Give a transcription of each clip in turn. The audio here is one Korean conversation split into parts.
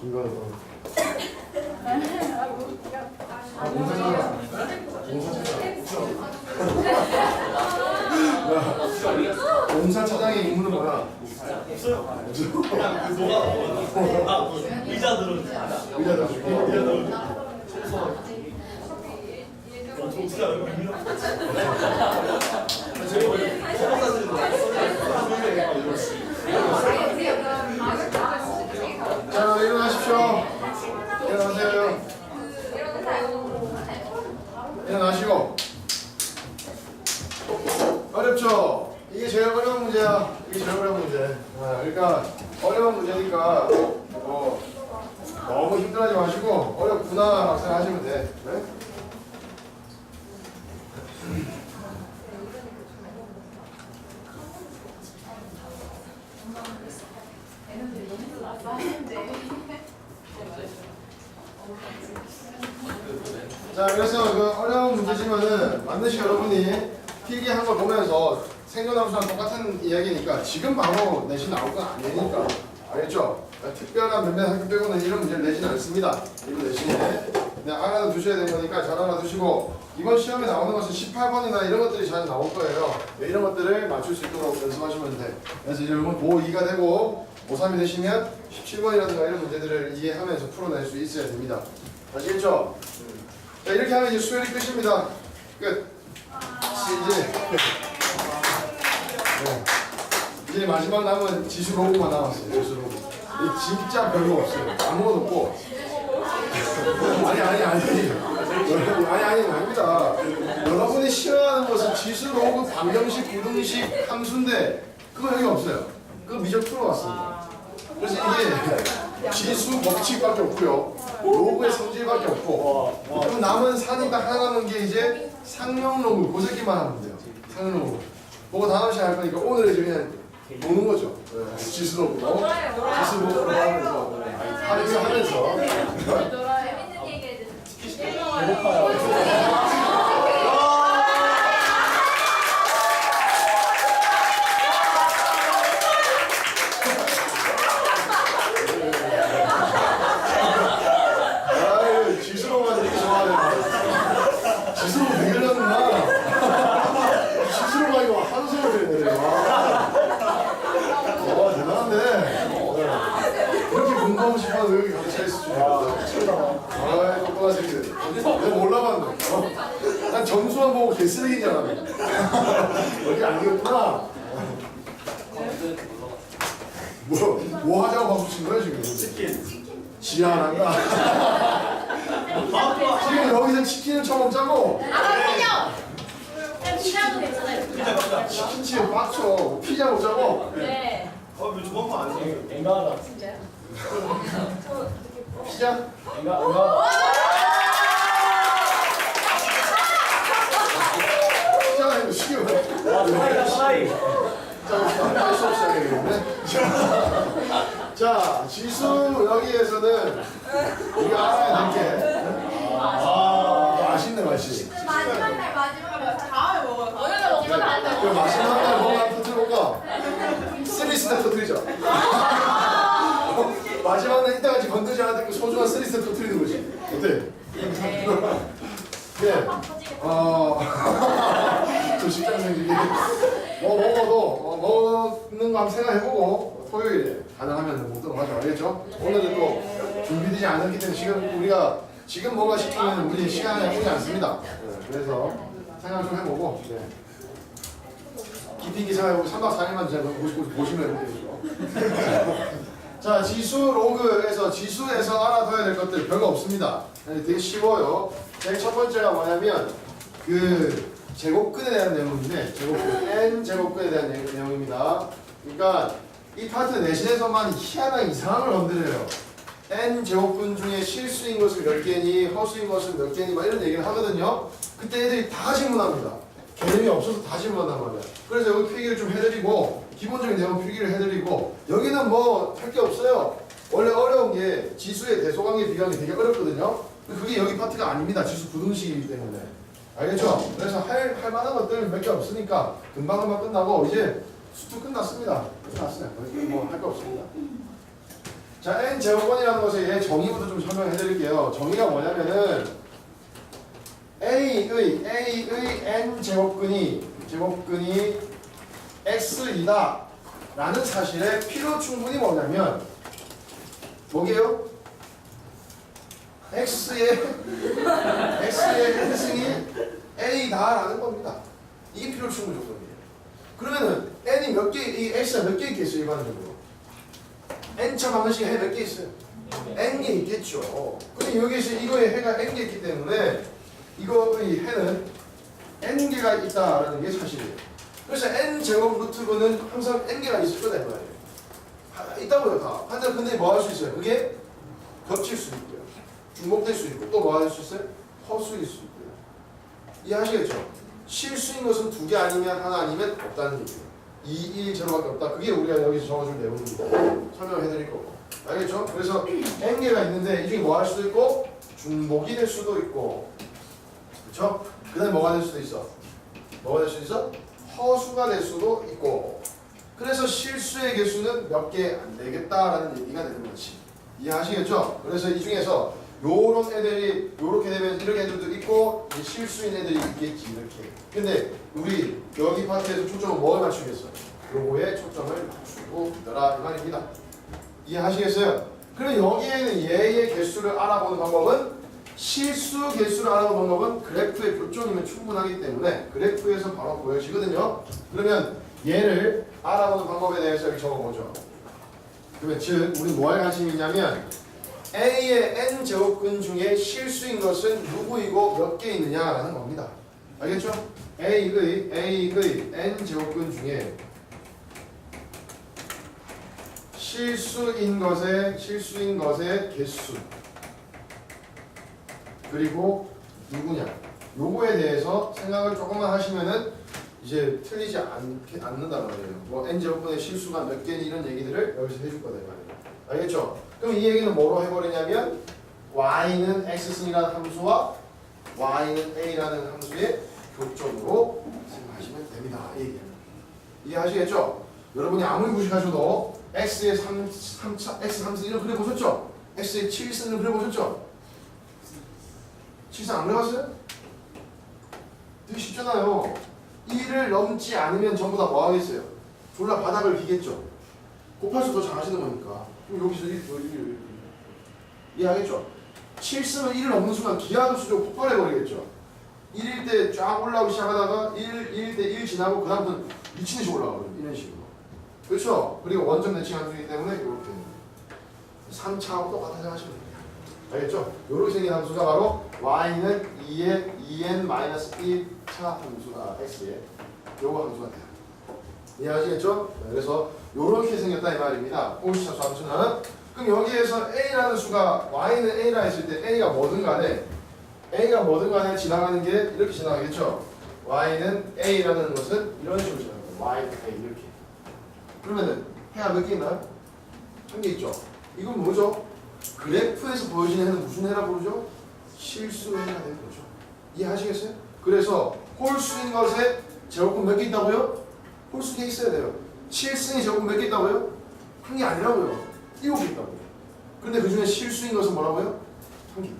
김건우. 아, 공사 찾아. 공사 차장의 임무는 뭐야? 없어요. 그 뭐가 아, 어떻게 알고 있냐? 저희 원래 서버사들은 자, 일어나십시오. 일어나세요. 일어나시고. 어렵죠? 이게 제일 어려운 문제야. 이게 제일 어려운 문제. 아, 그러니까 어려운 문제니까 뭐 너무 힘들어하지 마시고 어렵구나 생각하시면 돼. 네? 자, 그래서 그 문제지만은 반드시 여러분이 필기한 걸 보면서 생존함수랑 똑같은 이야기니까 지금 바로 내신 나올 건 아니니까 알겠죠? 특별한 몇몇 학교 빼고는 이런 문제를 내지는 않습니다. 이거 내신에 네, 알아 두셔야 되는 거니까 잘 알아두시고 이번 시험에 나오는 것은 18번이나 이런 것들이 잘 나올 거예요. 네, 이런 것들을 맞출 수 있도록 연습하시면 돼. 그래서 이제 여러분 고2가 되고 고3이 되시면 17번이라든가 이런 문제들을 이해하면서 풀어낼 수 있어야 됩니다. 아시겠죠? 자 이렇게 하면 이제 수열이 끝입니다. 끝. 이제 네. 이제 마지막 남은 지수 로그만 남았어요. 지수. 이 진짜 별거 없어요. 아무것도 없고. 아니 아니 아니. 아니 아니 아닙니다. 여러분이 싫어하는 것은 지수 로그 방정식 구등식 함수인데 그거 여기 없어요. 그거 미적 풀어왔습니다. 그래서 이게 지수 법칙밖에 없고요. 로그의 성질밖에 없고 그럼 남은 딱 하나 남은 게 이제 상명 로그 그 새끼만 하면 돼요. 상명 로그. 그거 다음 시간에 할 거니까 오늘 이제 그냥 노는 거죠. 네, 지수 로그. 지수 로그 하면서 하면서 하면서 재밌는 얘기 해주세요. 아유 지수로만 되게 좋아하네. 지수로 되게 렸구나 지수로가 이거 한 소리 되네. 와, 와 대단한데. 네. 이렇게 공부하고 싶어서 여기 줄이야. 아이 똑똑한 새끼들. 내가 몰라봤네. 어? 난 점수만 보고 개쓰레기인 줄 알았네. 여기 아니었구나. 뭐, 뭐 하자고 박수 친 거야 지금? 치킨 지랄한다. 지금 여기서 치킨을 처먹자고 아니요. 그냥 피자도 괜찮아요. 치킨집에 빡쳐 피자 먹자고 네. 아 왜 저번 거 아니에요? 앵가하다. 진짜요? 피자 앵가, 앵가. 피자 이거 아, 사이다, 사이. 할수 없이 하겠는데 자 지수 여기에서는 우리가 알아야 될게 아, 맛있네 맛이 마지막 날 마지막 날 다음에 먹어요. 오늘은 먹고 다음에 그럼 마지막 날뭐 하나 터뜨려볼까? 쓰리 스타 터뜨리자 소중한 쓰리스타 터뜨리는 거지 어때? 예. 어, 저 직장생들이 뭐 먹어도 어, 먹는 거 한번 생각해보고 토요일에 가능하면 먹도록 하죠 알겠죠? 오늘은 또 준비되지 않았기 때문에 지금 우리가 지금 뭔가 시키면 우리 시간에 오지 않습니다 네, 그래서 생각 좀 해보고 네. 깊이 있게 생각해보고 3박 4일만 제가 보시면 되죠 자 지수 로그에서 지수에서 알아둬야 될 것들 별거 없습니다 네, 되게 쉬워요 제일 첫 번째가 뭐냐면 그 제곱근에 대한 내용인데 제곱근 n 제곱근에 대한 내- 내용입니다. 그러니까 이 파트 내신에서만 희한한 이상한 걸 건드려요. n 제곱근 중에 실수인 것은 몇 개니 허수인 것은 몇 개니 막 이런 얘기를 하거든요. 그때 애들이 다 질문합니다. 개념이 없어서 다 질문한단 말이야. 그래서 여기 필기를 좀 해드리고 기본적인 내용 필기를 해드리고 여기는 뭐 할 게 없어요. 원래 어려운 게 지수의 대소관계 비관이 되게 어렵거든요. 그게 여기 파트가 아닙니다. 지수 부등식이기 때문에. 알겠죠? 그래서 할, 할 만한 것들 몇 개 없으니까 금방 금방 끝나고 이제 수투 끝났습니다. 끝났어요. 뭐할 거 없습니다. 자, n 제곱권이라는 얘 정의부터 좀 설명해 드릴게요. 정의가 뭐냐면은 a의 a의 n 제곱근이 제곱근이 x이다 라는 사실에 필요 충분히 뭐냐면 뭐게요? x의 x의 행승이 a다라는 겁니다. 이게 필요 충분 조건이에요. 그러면은 n이 몇 개, 이 x가 몇 개 있겠어요 일반적으로? n차 방정식이 해몇 개 있어요? n 개 있겠죠. 근데 여기서 이거에 해가 n 개 있기 때문에 이거의 해는 n 개가 있다라는 게 사실이에요. 그래서 n 제곱 루트분은 항상 n 개가 있을 거다 이 말이에요. 하- 있다고요 다. 한자 근데 뭐 할 수 있어요? 그게 겹칠 수 있고요. 중복될 수 있고 또 뭐 할 수 있어요? 허수일 수 있고요. 이해하시겠죠? 실수인 것은 두 개 아니면 하나 아니면 없다는 얘기예요. 2, 1, 제로밖에 없다. 그게 우리가 여기서 적어줄 내용입니다. 설명해드릴 거고. 알겠죠? 그래서 n 개가 있는데 이 중에 뭐할 수도 있고 중복이 될 수도 있고 그렇죠? 그 다음에 뭐가 될 수도 있어? 뭐가 될 수도 있어? 허수가 될 수도 있고 그래서 실수의 개수는 몇 개 안 되겠다라는 얘기가 되는 거지 이해하시겠죠? 그래서 이 중에서 요런 애들이 요렇게 되면 이런 애들도 있고 실수인 애들이 있겠지 이렇게 근데 우리 여기 파트에서 초점을 뭘 맞추겠어? 요거에 초점을 맞추고 있더라 이 말입니다 이해하시겠어요? 그럼 여기에는 얘의 개수를 알아보는 방법은 실수 개수를 알아보는 방법은 그래프의 교점이면 충분하기 때문에 그래프에서 바로 보여지거든요. 그러면 얘를 알아보는 방법에 대해서 여기 적어보죠. 그러면 즉 우리 뭐할 관심이 있냐면 A의 n 제곱근 중에 실수인 것은 누구이고 몇 개 있느냐라는 겁니다. 알겠죠? A의 A의 n 제곱근 중에 실수인 것의 실수인 것의 개수 그리고 누구냐 요거에 대해서 생각을 조금만 하시면은 이제 틀리지 않게 않는단 말이에요. 뭐 n 제곱분의 실수가 몇 개니 이런 얘기들을 여기서 해줄 거다 이 말이에요. 알겠죠? 그럼 이 얘기는 뭐로 해버리냐면 y는 x승이라는 함수와 y는 a라는 함수의 교점으로 생각하시면 됩니다. 이 얘기는. 이해하시겠죠? 여러분이 아무리 무식하셔도 x의 3, 3차, x 3승 이런 그려보셨죠? x의 7승을 그려보셨죠? 7승 안 그려봤어요? 되게 쉽잖아요. 1을 넘지 않으면 전부 다 뭐 하겠어요? 졸라 바닥을 기겠죠? 곱할수록 더 잘하시는 거니까. 그럼 여기서 1, 1, 1, 1. 이해하겠죠? 7승을 1을 넘는 순간 기하급수적으로 폭발해버리겠죠? 1일 때 쫙 올라오기 시작하다가 1, 1일 때 1 지나고 그 다음부터는 미친 듯이 올라가거든요. 이런 식으로. 그렇죠? 그리고 원점 대칭 함수이기 때문에 이렇게 3차하고 똑같은 생각하시면 됩니다. 알겠죠? 이렇게 생긴 함수가 바로 y는 2의 2n-1 차 함수가 x의 요거 함수가 돼요. 이해하시겠죠? 네, 그래서 이렇게 생겼다 이 말입니다. 공식차수 함수는 그럼 여기에서 a라는 수가 y는 a라 했을 때 a가 뭐든 간에 a가 뭐든 간에 지나가는 게 이렇게 지나가겠죠? y는 a라는 것은 이런 식으로 지나가요. y는 a 이렇게. 그러면은 해가 몇 개 있나요? 한 개 있죠. 이건 뭐죠? 그래프에서 보여지는 해는 무슨 해라 부르죠? 실수 해가 되는 거죠. 이해하시겠어요? 그래서 홀수인 것에 제곱근 몇 개 있다고요? 홀수 개 있어야 돼요. 7승이 제곱근 몇 개 있다고요? 한 개 아니라고요. 일곱 개 있다고요. 근데 그 중에 실수인 것은 뭐라고요? 한 개.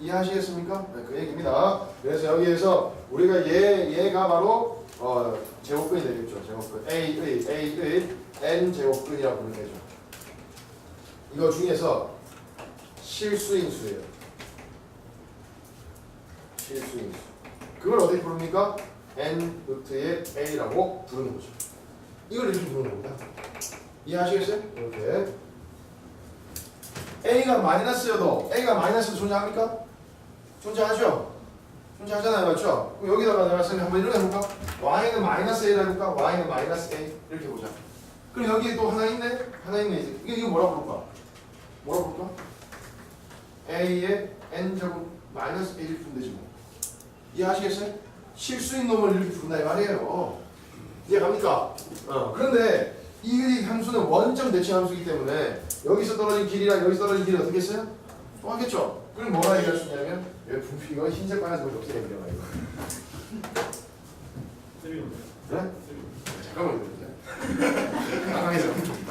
이해하시겠습니까? 네, 그 얘기입니다. 그래서 여기에서 우리가 얘, 얘가 바로 어, 제곱근이 되겠죠. 제곱근. A의, A의 N 제곱근이라고 부르는 거죠. 이거 중에서 실수인 수예요. 실수인 수. 그걸 어떻게 부릅니까? N 루트의 A라고 부르는 거죠. 이걸 이렇게 부르는 겁니다. 이해하시겠어요? 이렇게. A가 마이너스여도 A가 마이너스도 존재합니까? 존재하죠? 존재하잖아요, 맞죠? 그럼 여기다가 내가 선생님 한번 이렇게 해볼까? Y는 마이너스 A라 해볼까? Y는 마이너스 A 이렇게 보자. 그럼 여기 또 하나 있네? 하나 있네 이제. 이거 뭐라고 부를까? 뭐라고 부를까? A의 N제곱 마이너스 A를 부르면 되지 뭐. 이해하시겠어요? 실수인 놈을 이렇게 부른다 이 말이에요. 이해갑니까? 어. 그런데 이 함수는 원점 대칭 함수이기 때문에 여기서 떨어진 길이랑 여기서 떨어진 길이 어떻게 했어요? 똑같겠죠? 그럼 뭐라 얘기할 수 있냐면 왜 분필 흰색 빨간색을 어떻게 얘기해요 이거 네? 잠깐만요. 깜깜해서.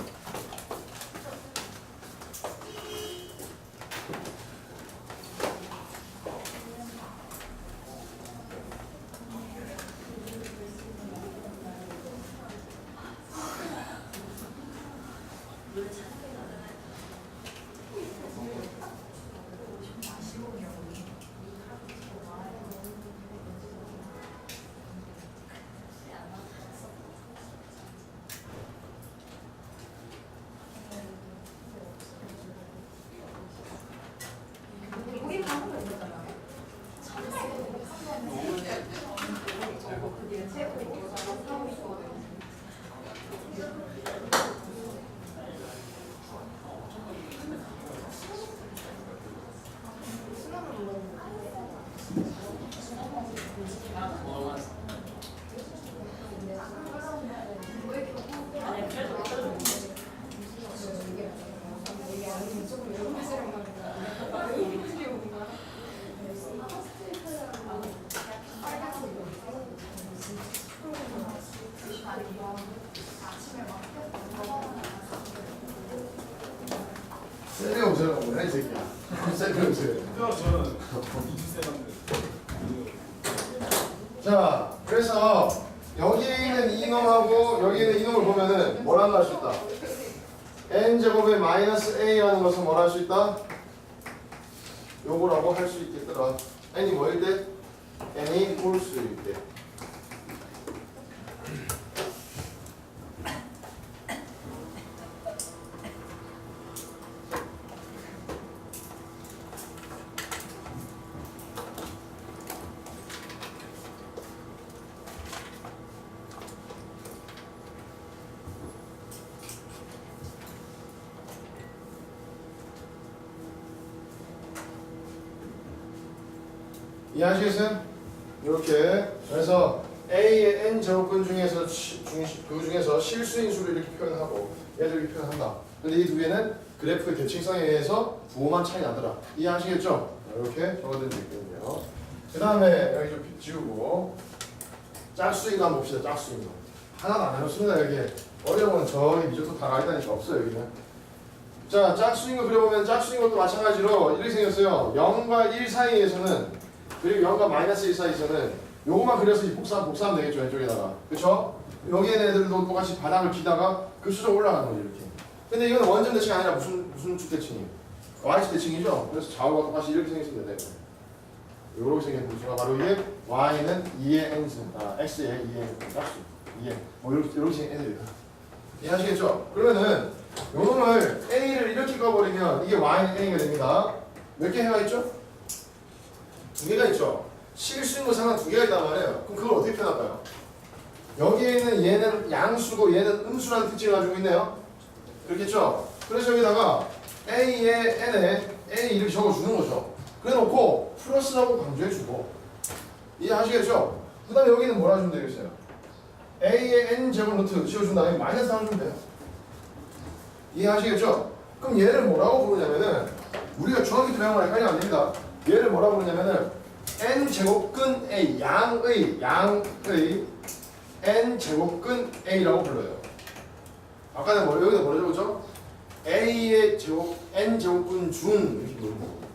쓸데없어요 뭐야 이 새끼야. 저는 이주세한데 자 그래서 여기에 있는 이놈하고 여기에 있는 이놈을 보면은 뭐라고 할 수 있다? N제곱의 마이너스 a라는 것은 뭐라 할 수 있다? 요거라고 할 수 있겠더라. N이 뭐일 때? n이 홀수일 때 이해하시겠어요? 이렇게 그래서 A의 n 제곱근 중에서 그 중에서 실수인 수를 이렇게 표현하고 얘를 이렇게 표현한다. 근데 이 두 개는 그래프의 대칭성에 의해서 부호만 차이 나더라. 이해하시겠죠? 이렇게 게 있거든요. 그 다음에 여기 좀 지우고 짝수인 거 한번 봅시다. 짝수인 거. 하나도 안 해놓습니다. 여기 어려운 저기 미적도 다 가있다니까 없어요 여기는. 자 짝수인 거 그려보면 짝수인 것도 마찬가지로 이렇게 생겼어요. 0과 1 사이에서는 그리고 0과 마이너스 1 사이에서는 요거만 그려서 이 복사하면 되겠죠 왼쪽에다가 그쵸? 여기에 애들도 똑같이 바닥을 기다가 급수적 올라가는 거죠 이렇게 근데 이건 원점 대칭이 아니라 무슨 무슨 축 대칭이에요? y축 대칭이죠? 그래서 좌우가 똑같이 이렇게 생겼으면 돼요 요렇게 생긴 구조가 바로 이게 y는 2의 n 아, x의 2의 n 짝수 2의 뭐 이렇게 이렇게 생긴 애들이다 이해하시겠죠? 그러면은 요 놈을 a를 이렇게 꺼버리면 이게 y는 a가 됩니다 몇 개 해가 있죠? 두 개가 있죠. 실수인 상한 두 개가 있단 말이에요. 그럼 그걸 어떻게 표현할까요? 여기에 있는 얘는 양수고 얘는 음수라는 특징을 가지고 있네요. 그렇겠죠? 그래서 여기다가 A에 N에 A 이렇게 적어주는 거죠. 그래놓고 플러스라고 강조해주고 이해하시겠죠? 그 다음에 여기는 뭐라 주면 되겠어요? A의 N 제곱 루트 씌워준 다음에 마이너스 하나 주면 돼요. 이해하시겠죠? 그럼 얘를 뭐라고 부르냐면은 우리가 중학교 때 배운 거랑 헷갈리면 안 됩니다. 얘를 뭐라고 부르냐면은 n 제곱근 a 양의 양의 n 제곱근 a라고 불러요. 아까는 뭐 여기다 뭐라 적었죠? a의 제곱 n 제곱근 중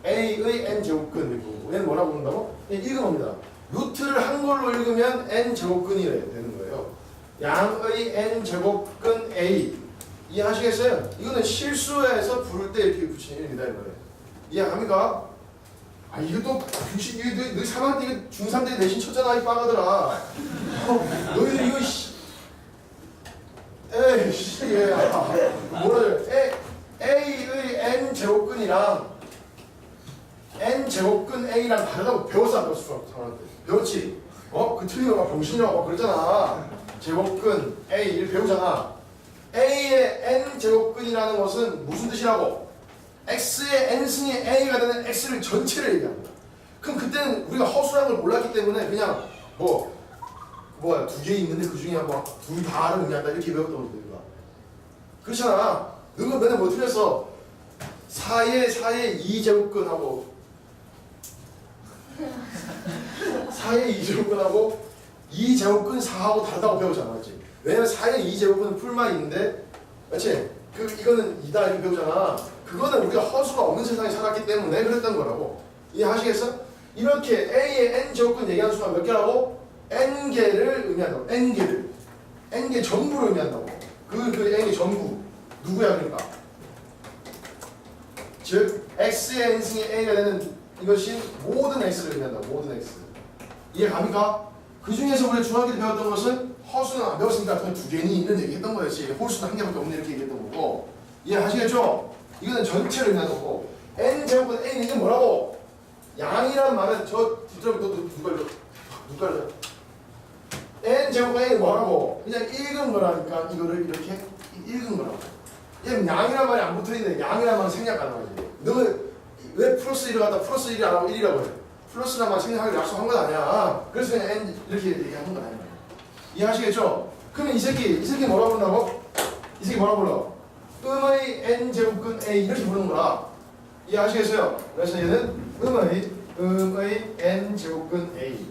a의 n 제곱근 이렇게 얘는 뭐라고 부른다고? 겁니다. 루트를 한 걸로 읽으면 n 제곱근이 되는 거예요. 양의 n 제곱근 a 이해하시겠어요? 이거는 실수해서 부를 때 이렇게 붙이는 일이다 이 말이에요. 이해합니까? 아 이것도 교시 이거 너, 너 3학년 때 이거 중3 때 내신 쳤잖아 이 빠가들아. 어, 너희들 이거 씨. 에이 씨얘 뭐라 해 A의 N 제곱근이랑 N 제곱근 A랑 다르다고 배웠어 안 배웠어 3학년 때 배웠지? 어? 그 틀린 거막 병신이라고 막 그랬잖아. 제곱근 A를 배우잖아. A의 N 제곱근이라는 것은 무슨 뜻이라고? X의 n승의 a가 되는 x를 전체를 얘기합니다. 그럼 그때는 우리가 허술한 걸 몰랐기 때문에 그냥 뭐 뭐야 두 개 있는데 그 중에 뭐둘 다를 의미한다 이렇게 배웠던 거죠 우리가. 그렇잖아. 너가 맨날 뭐 틀렸어? 4의 4의 2제곱근하고 4의 2제곱근하고 2제곱근 4하고 다르다고 배우잖아 맞지? 왜냐면 4의 2제곱근은 풀만 있는데 맞지? 그 이거는 2다 이렇게 배우잖아 그거는 우리가 허수가 없는 세상에 살았기 때문에 그랬던 거라고 이해하시겠어? 이렇게 A의 n 제곱근 얘기하는 수가 몇 개라고? n 개를 의미한다고 n 개를 n 개 전부를 의미한다고 그, 그 n 개 전부 누구야 그러니까? 즉 x의 n승이 a가 되는 이것이 모든 x를 의미한다. 모든 x. 이해 갑니까? 그 중에서 우리 중학교 때 배웠던 것은 허수는 안 배웠으니까 그냥 두 개니 이런 얘기 했던 거였지. 홀수는 한 개밖에 없는 이렇게 얘기했던 거고. 이해하시겠죠? 이거는 전체를 거고. n 제곱은 n 이게 뭐라고? 양이란 말은 저 뒤쪽부터 누가 읽어? 누가 읽어? n 제곱 n이 뭐라고? 그냥 읽은 거라니까 이거를 이렇게 읽은 거라고. 얘는 양이란 말이 안 붙어 있는데 양이란 말은 생략 가능하지. 너왜 플러스 1을 갖다 플러스 1이 안 하고 1이라고 해? 플러스란 말 생략하기로 약속한 건 아니야. 그래서 그냥 n 이렇게 얘기하는 건 아니야. 이해하시겠죠? 그러면 이 새끼, 이 새끼 뭐라 부른다고? 이 새끼 뭐라 불러? 음의 n 제곱근 a 이렇게 부르는 거라. 이해하시겠어요? 그래서 얘는 음의 음의 n 제곱근 a.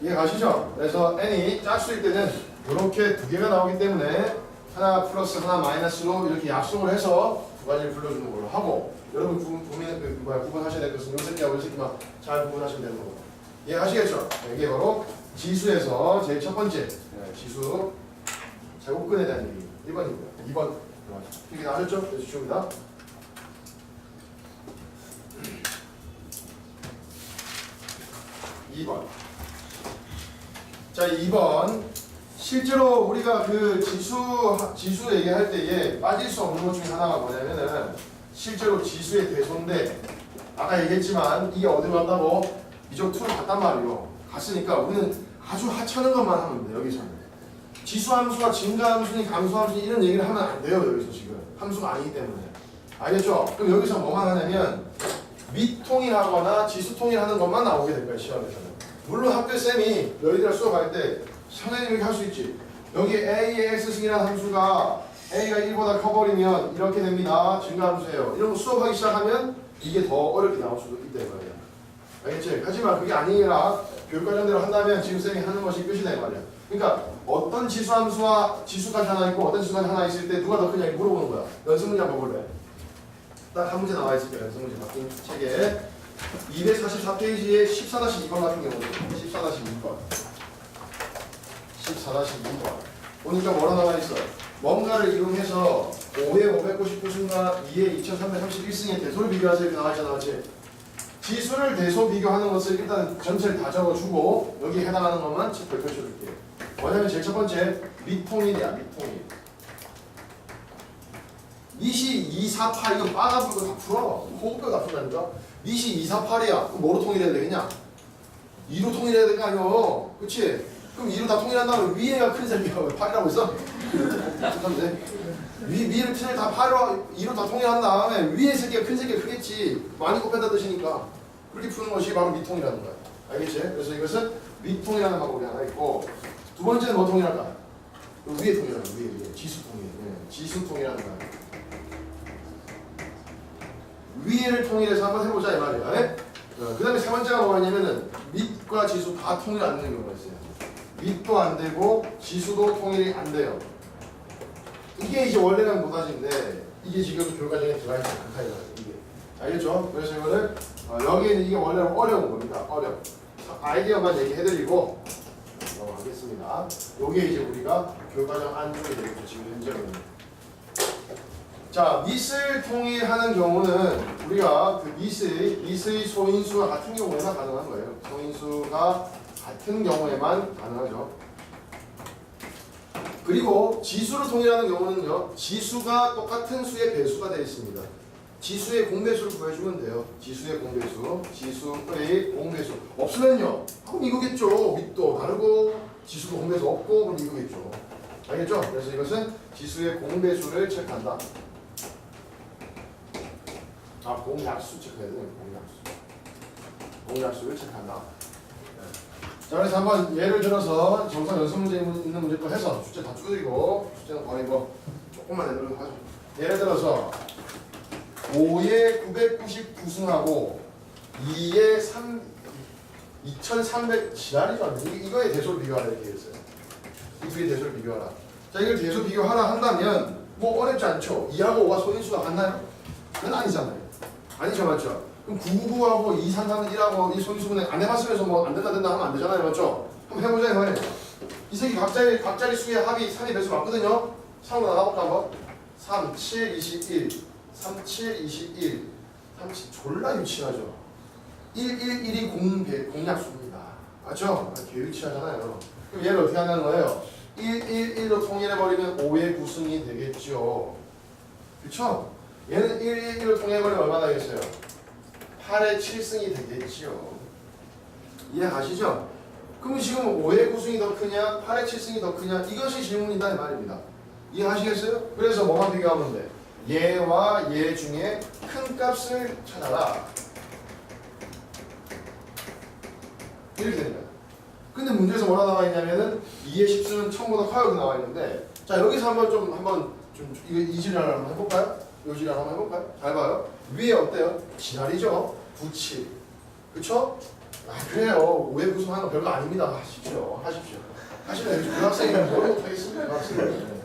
이해 가시죠? 그래서 n이 짝수일 때는 이렇게 두 개가 나오기 때문에 하나 플러스 하나 마이너스로 이렇게 약속을 해서 두 가지를 불러주는 걸로 하고 여러분 구분, 구분, 그 뭐야, 구분하셔야 될 것은 요 새끼하고 요 새끼만 잘 구분하시면 되는 거고 이해하시겠죠? 네, 이게 바로 지수에서 제일 첫 번째 네, 지수 제곱근에 대한 얘기. 1번입니다. 2번. 이게 나셨죠? 네, 주입니다. 2번. 자 2번. 실제로 우리가 그 지수 지수 얘기할 때에 빠질 수 없는 것 중에 하나가 뭐냐면은 실제로 지수의 대소인데 아까 얘기했지만 이게 어디로 간다고? 이쪽 툴을 갔단 말이요. 갔으니까 우리는 아주 하찮은 것만 하면 돼 여기서는 지수 함수가 증가 함수니 감소 함수니 이런 얘기를 하면 안 돼요 여기서 지금. 함수가 아니기 때문에. 알겠죠? 그럼 여기서 뭐만 하냐면 미통일하거나 지수통일하는 것만 나오게 될 거예요 시험에서는. 물론 학교 쌤이 너희들 수업할 때 선생님 이렇게 할 수 있지. 여기 a의 x승이라는 함수가 a가 1보다 커버리면 이렇게 됩니다. 증가함수예요. 이런 거 수업하기 시작하면 이게 더 어렵게 나올 수도 있다 이거예요 알겠지? 하지만 그게 아니라 교육과정대로 한다면 지금 쌤이 하는 것이 끝이다 이 말이야 그러니까 어떤 지수함수와 지수까지 하나 있고 어떤 지수까지 하나 있을 때 누가 더 크냐 물어보는 거야. 연습 문제 한번 볼래? 딱 한 문제 나와 있을 거야 연습 문제 바뀐 책에. 244페이지에 14-2번 같은 경우도 14-2번 14-2번 보니까 뭐라 나와 있어 뭔가를 이용해서 5의 599승과 2의 2331승의 대소를 비교하세요. 이렇게 나와 있잖아 맞지? 지수를 대소 비교하는 것을 일단 전체를 다 적어주고 여기 해당하는 것만 책 펼쳐줄게 뭐냐면 제일 첫 번째 미통일이야 미통일 미시 248 이거 빠가 불고 다 풀어. 호흡뼈 다 푼다니까? 미시 248이야. 그럼 뭐로 통일해야 되겠냐? 2로 통일해야 될 거 아니야. 그치? 그럼 2로 다 통일한다면 위에가 큰 새끼가 왜 8이라고 있어? 잠깐만 위, 위를 틀을 다 8로 2로 다 통일한 다음에 위에 새끼가 큰 새끼가 크겠지. 많이 곱해다 드시니까. 그렇게 푸는 것이 바로 미통이라는 거야. 알겠지? 그래서 이것은 미통이라는 방법이 하나 있고 두 번째는 뭐 통일할까? 그 위에 통일하는 위에 위에 지수 통일 예, 지수 통일하는 거야 위를 통일해서 한번 해보자 이 말이야. 네? 어, 그 다음에 세 번째가 뭐냐면은 밑과 지수 다 통일 안 되는 경우가 있어요. 밑도 안 되고 지수도 통일이 안 돼요. 이게 이제 원래는 노다지인데 이게 지금 교과정에 들어가 있는 극한이라는 이게 알겠죠? 그래서 이거를 어, 여기에는 이게 원래 어려운 겁니다. 어려워. 아이디어만 얘기해드리고 넘어가겠습니다. 요게 이제 우리가 교과정 안쪽에 되겠죠. 지금 현재는. 자, 미스를 통일하는 경우는 우리가 그 미스의 미스의 소인수와 같은 경우에만 가능한 거예요. 소인수가 같은 경우에만 가능하죠. 그리고 지수를 통일하는 경우는요. 지수가 똑같은 수의 배수가 되어 있습니다. 지수의 공배수를 구해주면 돼요. 지수의 공배수, 지수의 공배수 없으면요. 그럼 이거겠죠. 밑도 다르고 지수도 공배수 없고 그럼 이거겠죠. 알겠죠? 그래서 이것은 지수의 공배수를 체크한다. 아, 공약수 체크해야 돼. 공약수. 공약수를 체크한다. 네. 자, 그래서 한번 예를 들어서 정상 연습 문제 있는 문제 또 해서 숙제 다 줄이고 숙제는 거의 뭐 조금만 내도록 하죠. 예를 들어서 5에 999승하고 2에 3 2300 지랄이죠. 이- 이거의 대소를 비교하라 이렇게 했어요. 이 두의 대소를 비교하라. 자, 이걸 대소 비교하라 한다면 뭐 어렵지 않죠. 2하고 5가 소인수가 같나요? 그건 아니잖아요. 아니죠, 맞죠? 그럼 999하고 233은 1하고 이 소인수분해 안 해봤으면서 뭐 안 된다 된다 하면 안 되잖아요, 맞죠? 한번 해보자 이 말이에요. 이 새끼 각자리, 각자리 수의 합이 3이 배수 맞거든요? 3으로 나가볼까 한번? 3, 7, 21 3, 7, 21 37 졸라 유치하죠 1, 1, 1이 공, 공약수입니다 맞죠? 아, 개 유치하잖아요 그럼 얘를 어떻게 한다는 거예요? 1, 1, 1로 통일해버리면 5의 구승이 되겠죠 그쵸? 얘는 1, 1, 1로 통일해버리면 얼마나 되겠어요? 8의 7승이 되겠죠 이해가시죠? 그럼 지금 5의 구승이 더 크냐? 8의 7승이 더 크냐? 이것이 질문이다 이 말입니다 이해하시겠어요? 그래서 뭐만 비교하면 돼? 얘와 얘 중에 큰 값을 찾아라 이렇게 됩니다 근데 문제에서 뭐라 나와 있냐면은 2의 10수는 처음보다 커요 이렇게 나와 있는데 자 여기서 한번 좀 한번 좀 이거 이 지랄 한번 해볼까요? 요 지랄 한번 해볼까요? 잘 봐요 위에 어때요? 지랄이죠? 9, 7 그쵸? 아 그래요 5의 구성하는 거 별거 아닙니다 하십시오 하십시오 하시면 교학생이면 뭘 못하겠습니까 교학생은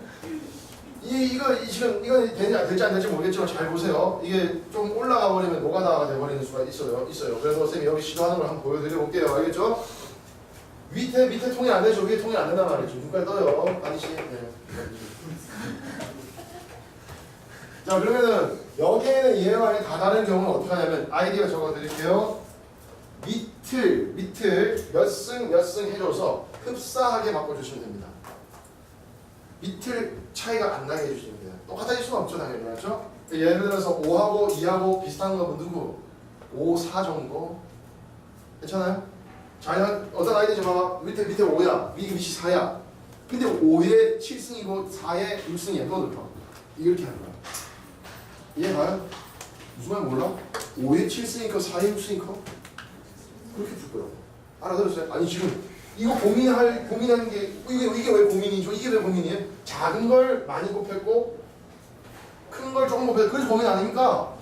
이 이거 이 지금 이거 되지 될지 안 될지 모르겠지만 잘 보세요. 이게 좀 올라가 버리면 노가다가 돼 버리는 수가 있어요. 있어요. 그래서 쌤이 여기 시도하는 걸 한번 보여드려 볼게요. 알겠죠? 밑에 밑에 통일 안 되죠. 위에 통일 안 된단 말이죠. 눈깔 떠요. 아니시. 네. 자 그러면은 여기에는 얘와 얘다 다른 경우는 어떻게 하냐면 아이디어 적어드릴게요. 밑을 밑을 몇 승 몇 승 해줘서 흡사하게 바꿔주시면 됩니다. 밑을 차이가 안 나게 해주시면 돼요. 똑같아질 수는 없죠 당연히 맞죠? 예를 들어서 5하고 2하고 비슷한 거 누구? 5, 4 정도 괜찮아요? 자 어떤 아이디 좀 봐봐 밑에 밑에 5야 위 밑이 4야 근데 5에 7승이고 4에 6승이야 그거 넣어 이렇게 하는 거야 이해가요? 무슨 말 몰라? 5에 7승이니까 4에 6승이니까 그렇게 줄 거라고 알아들었어요? 아니 지금 이거 고민할 고민하는 게 이게 이게 왜 고민이죠? 이게 왜 고민이에요? 작은 걸 많이 곱했고 큰 걸 조금 곱했 그래서 고민 아닙니까?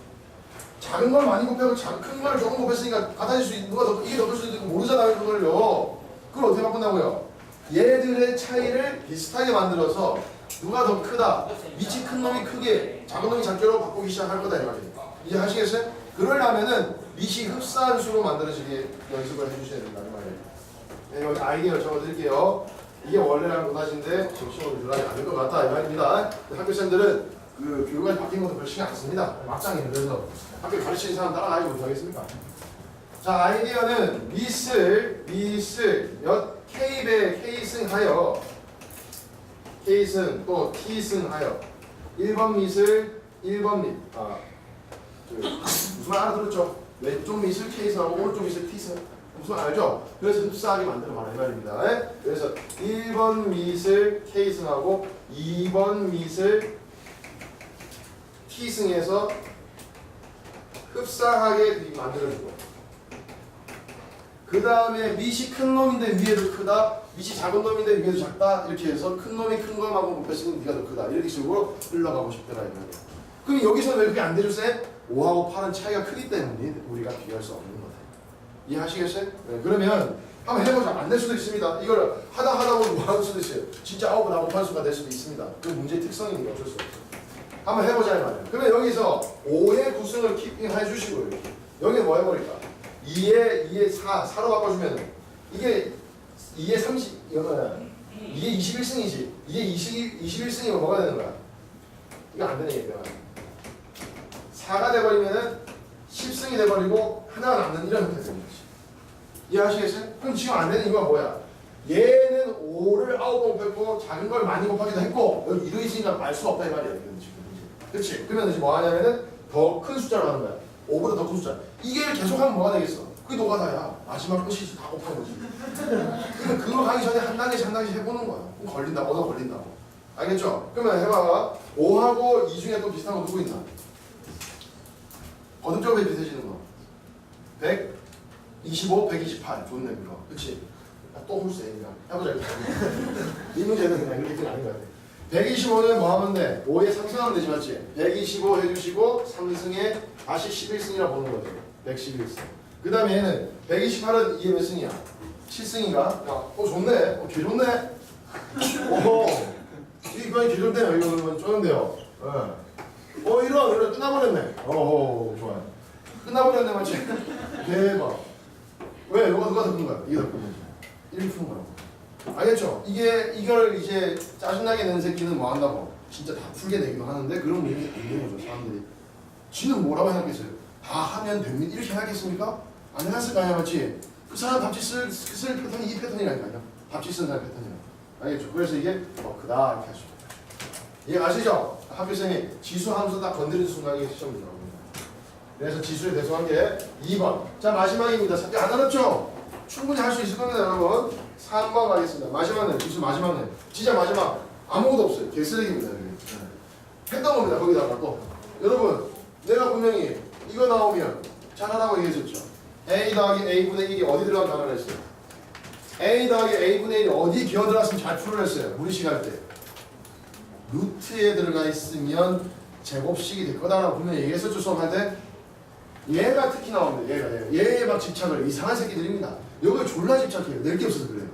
작은 걸 많이 곱하고 큰 걸 조금 곱했으니까 같아질 수 있는 누가 더 이게 더클 수도 있고 모르잖아요 그걸요. 그걸 어떻게 바꾼다고요? 얘들의 차이를 비슷하게 만들어서 누가 더 크다 위치 큰 놈이 크게 작은 놈이 작게로 바꾸기 시작할 거다 이 말이에요. 이해하시겠어요? 그러려면은 밑이 흡사한 수로 만들어지게 연습을 해주셔야 된다 이 말이에요. 네, 여기 아이디어 적어드릴게요. 이게 원래랑 지금 시험을 들어가지 않을 것 같다 이 말입니다. 학교생들은 그 교육관이 바뀐 것도 별 신경 안 씁니다. 막장이에요. 그래서 학교 가르치는 사람 따라가지 못하겠습니까? 자 아이디어는 미슬 미슬 몇 K배 K승하여 K승 또 T승하여 1번 미슬 1번 미 아, 그, 무슨 말 알아들었죠? 왼쪽 미슬 K승하고 오른쪽 미슬 T승 무슨 말 알죠? 그래서 흡사하게 만들어 말이 말입니다. 예? 그래서 1번 미슬 K승하고 2번 미슬 T승에서 흡사하게 만들어주고 그 다음에 밑이 큰 놈인데 위에도 크다 밑이 작은 놈인데 위에도 작다 이렇게 해서 큰 놈이 큰 것만큼 곱했으면 네가 더 크다 이렇게 식으로 흘러가고 싶더라 이 말이야 그럼 여기서 왜 그게 안 되죠 쌤? 5하고 8은 차이가 크기 때문에 우리가 비교할 수 없는 이해하시겠어요? 네, 그러면 한번 해보자. 안 될 수도 있습니다. 이걸 하다 하다 보면 뭐 하는 수도 있어요. 진짜 아홉은 하고 판수가 될 수도 있습니다. 그 문제의 특성이니까 어쩔 수 없어 한번 해보자 이 말이야 그러면 여기서 5의 구승을 키핑해 주시고 이렇게. 여기 뭐 해버릴까? 2에 2에 4 4로 바꿔주면 이게 2에 30 이거는 2에 21승이지. 2에 20, 21승이면 뭐가 되는 거야? 이거 안 되는 얘기야 4가 돼버리면은 10승이 돼버리고 하나가 남는 이런 거지 이해하시겠어요? 그럼 지금 안 되는 이유가 뭐야? 얘는 5를 9번 곱했고 작은 걸 많이 곱하기도 했고 여기 1로 있으니까 알수 없다 이 말이야 이건 지금 그렇지? 그러면 이제 뭐 하냐면은 더 큰 숫자로 하는 거야. 5보다 더 큰 숫자. 이게 계속하면 뭐가 되겠어? 그게 노가다야. 마지막 끝이 다 곱하는 거지. 그러면 그거 가기 전에 한 단계씩 한 단계씩 해보는 거야. 걸린다 얻어 걸린다고. 알겠죠? 그러면 해봐. 5하고 2 중에 또 비슷한 거 누구 있나? 거듭적으로 비슷해지는 거. 100, 25, 128 좋네 그거 그치? 아, 또 홀수 A가 해보자 이 문제는 그냥 이렇게 아닌 것 같아 125는 뭐 하면 돼? 5에 3승하면 되지 맞지? 125 해주시고 3승에 다시 11승이라 보는 거죠 111승. 그 다음에 얘는 128은 이게 몇 승이야? 7승인가? 야, 어 좋네. 어, 개 좋네. 오호 이번에 개 좋네요. 이거 그러면 좋은데요. 예. 어 이런 이런. 끝나버렸네. 어허 좋아요. 끝나버렸네 맞지? 대박 왜? 누가 누가 더큰 거야? 이게 더큰 거지 1푼 거라고 알겠죠? 이게 이걸 이제 짜증나게 내는 새끼는 뭐 한다고? 진짜 다 풀게 되기도 하는데 그런 문제 있는 거죠 사람들이. 지는 뭐라고 생각했어요? 다 하면 됩니다. 이렇게 생각했습니까? 안 해놨을 거 아니야 맞지? 그 사람 답지 쓸, 쓸 패턴이 이 패턴이라니까요. 답지 쓰는 사람 패턴이요. 알겠죠? 그래서 이게 어 그다 이렇게 하시죠. 이해 가시죠? 학교생이 지수 함수 딱 건드리는 순간에 시험이 들어갑니다. 그래서 지수에 대소한 게 2번. 자 마지막입니다. 자, 안 어렵죠? 충분히 할 수 있을 겁니다 여러분. 3번 가겠습니다. 마지막은 지수 마지막은 진짜 마지막 아무것도 없어요. 개쓰레기입니다. 여기. 네. 했던 겁니다. 거기다가 또 여러분 내가 분명히 이거 나오면 잘하라고 얘기했었죠. a 더하기 a분의 1이 어디 들어간 단어를 했어요? a 더하기 a분의 1이 어디 기어 들어갔으면 잘 풀어냈어요. 무리식 할 때. 루트에 들어가 있으면 제곱식이 될 거다라고 분명히 얘기했었죠 수업할 때. 얘가 특히 나옵니다. 얘가 얘. 얘에 막 집착을 이상한 새끼들입니다. 여기 졸라 집착해요. 낼 게 없어서 그래요.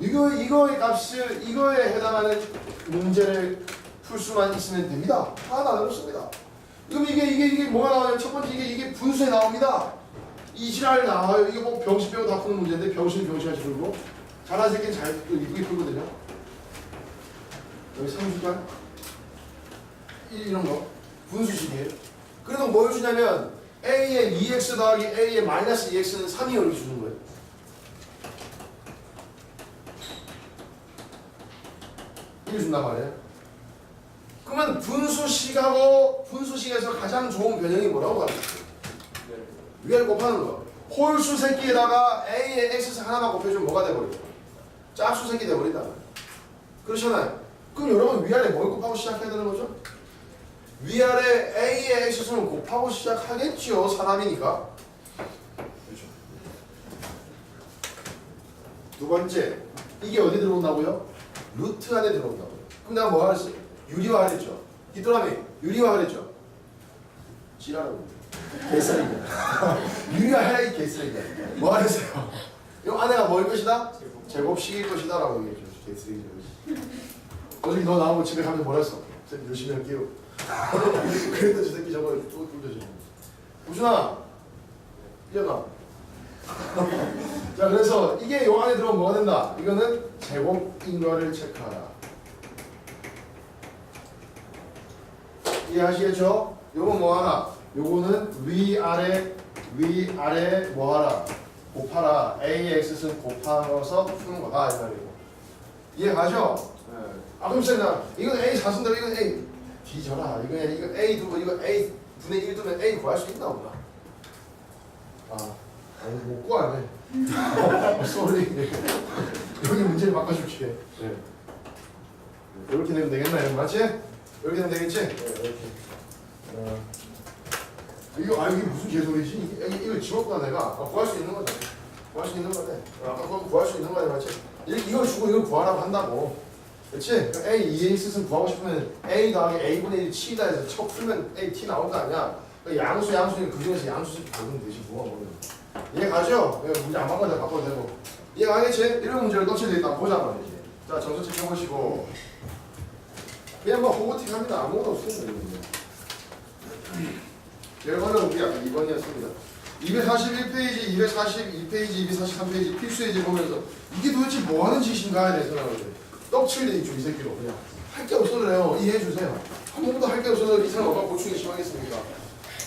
이거 이거의 값을 이거에 해당하는 문제를 풀 수만 있으면 됩니다. 하나도 안 어렵습니다. 그럼 이게 이게 이게 뭐가 나와요? 첫 번째 이게 이게 분수에 나옵니다. 이지랄 나와요. 이게 뭐 병신 빼고 다 푸는 문제인데 병신 병신같이 풀고 잘한 새끼는 잘또 이쁘게 풀거든요. 여기 상수관 이런 거 분수식이에요. 그래도 뭘 주냐면 a의 2x 더하기 a의 마이너스 2x는 3이 이렇게 주는 거예요. 이게 준단 말이에요. 그러면 분수식하고 분수식에서 가장 좋은 변형이 뭐라고 가르쳤어요? 위를 곱하는 거. 홀수 새끼에다가 a의 x에서 하나만 곱해주면 뭐가 돼버리죠? 짝수 새끼 돼버린다. 그렇잖아요. 그럼 여러분 위아래 뭘 곱하고 시작해야 되는 거죠? 위아래 a의 x수는 곱하고 시작하겠지요. 사람이니까. 그렇죠. 두 번째, 이게 어디 들어온다고요? 루트 안에 들어온다고요. 그럼 내가 뭐 하랬어요? 유리화 하랬죠. 뒷도람이 유리화 하랬죠. 지랄하고 개쓰레기야. 유리화 해야 이 개쓰레기야. 뭐 하랬어요? 이 안에가 뭘 것이다? 제곱식일 것이다 라고 얘기했죠. 개쓰레기 어저께 너 나오고 집에 가면 뭐라 했어? 쌤 열심히 할게요. 그랬더니 저 새끼 저거 또 뚫려져. 우준아, 일어나. 자 그래서 이게 요 안에 들어오면 뭐가 된다? 이거는 제곱인 거를 체크하라. 이해하시겠죠? 요건 뭐하나? 요거는 위아래 위아래 뭐하라? 곱하라. AX는 곱하면서 푸는 거다 이 말이고. 이해가죠? 네. 아 그럼 쌤나 이건 A 사순대로 이건 A 뒤져라. 이거 이거 A 두고 이거 A 분의 1 두면 A 구할 수 있나 없나? 아 아니 못 구하네. 쏘리. 여기 문제를 바꿔줄게. 네. 이렇게 되면 되겠나요? 맞지? 이렇게 되면 되겠지? 네, 이렇게. 어. 이거 아 이게 무슨 개소리지? 이게, 이거 지웠구나 내가. 아, 구할 수 있는 거다. 구할 수 있는 거네. 아, 아까 그거 구할 수 있는 거네 맞지? 이- 이걸 주고 이걸 구하라고 한다고. 그러니까 A, 2A는 구하고 싶으면 A 더하기 A분의 1 치다 해서 쳐 풀면 A, T 나올 거 아니야? 양수, 양수는 그 중에서 양수씩 고르면 되지 뭐가 뭐는. 이해 가죠? 이거 문제 안 바꿔도 돼, 바꿔도 되고. 이해 가겠지? 이런 문제를 떡칠때 일단 보자 말이지. 자, 점수 체크해보시고. 그냥 뭐 호구틱 합니다. 아무것도 없습니다. 결과는 우리 아까 2번이었습니다. 241페이지, 242페이지, 243페이지 필수예제 보면서 이게 도대체 뭐 하는 짓인가에 대해서 나오죠. 떡칠대 있죠, 이 새끼로. 그냥. 할 게 없어도 돼요. 이해해 주세요. 한 번도 할 게 없어서 이 사람 얼마나 고충이 심하겠습니까?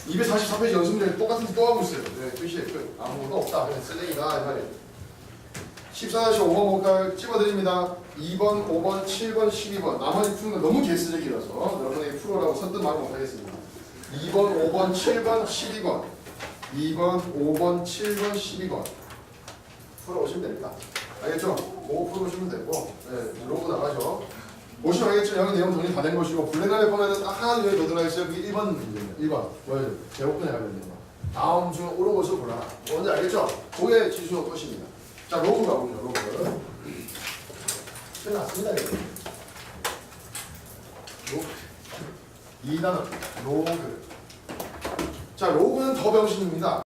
244페이지 연습문제 똑같은 거또 하고 있어요. 네, 표시에 끝. 아무것도 없다. 그냥 쓰레기다. 이 말이에요. 14-5번 볼까요? 집어드립니다. 2번, 5번, 7번, 12번. 나머지 푸는 거 너무 개쓰레기라서 여러분에게 풀어라고 선뜻 말 못하겠습니다. 2번, 5번, 7번, 12번. 2번, 5번, 7번, 12번. 풀어오시면 됩니다. 알겠죠? 그거 풀어오시면 되고, 네, 로고 나가죠. 보시면 알겠죠? 여기 내용 정리 다 된 것이고, 블랙라인에 보면은 딱 하나 더 들어가 있어요. 그게 1번 문제입니다. 1번. 뭐예요? 제곱분에 관련된 거. 다음 중 옳은 것을 골라라. 뭔지 알겠죠? 그게 지수의 것입니다. 자, 로그 가보죠, 로그. 끝났습니다, 이거. 로그. 2단원, 로그. 자, 로그는 더 병신입니다.